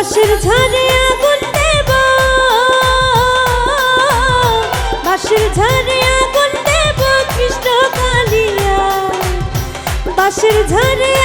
বাঁশের ঝাড়ে আগুন দেব। বাঁশের ঝাড়ে আগুন দেব কৃষ্ণ কালিয়া। বাঁশের ঝাড়ে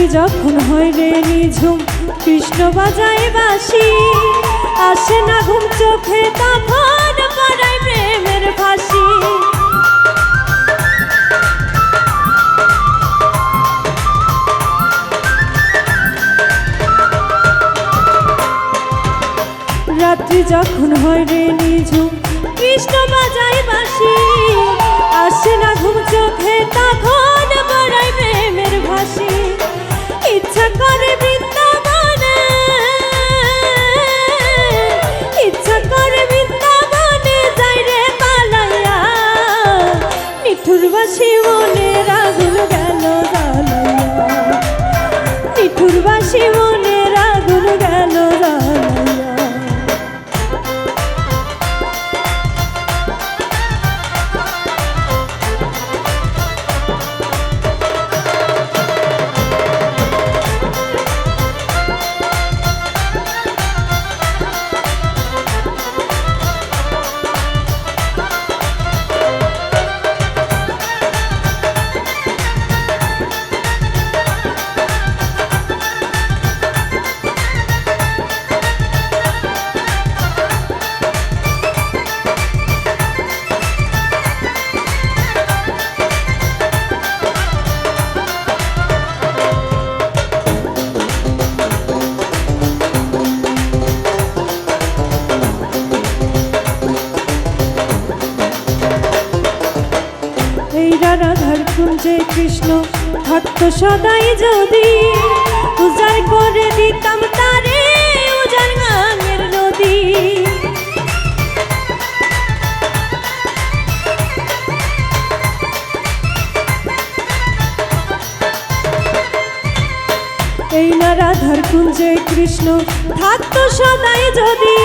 রাত্রি যখন হয় রে নিঝুম, কৃষ্ণ বাজায় বাসি আসে না ঘুম চোখে, তখন পড়ায় প্রেমের ফাঁসি। রাত্রি যখন হয় রে নিঝুম, কৃষ্ণ বাজায় বাসি আসে না ঘুম চোখে কৃষ্ণ থাকতো সদাই যদি উজাড় করে দিতাম তারে উজাড় গাঙের নদী। এই না রাধার কুঞ্জে কৃষ্ণ থাকতো সদাই যদি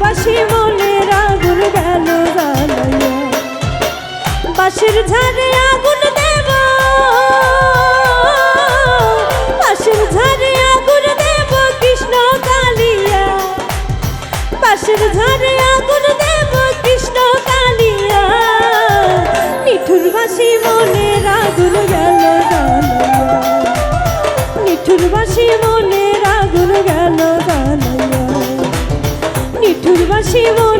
বাসি মনের আগুন গেল বাসের ঝাড়ে আগুন ಶಿವೋ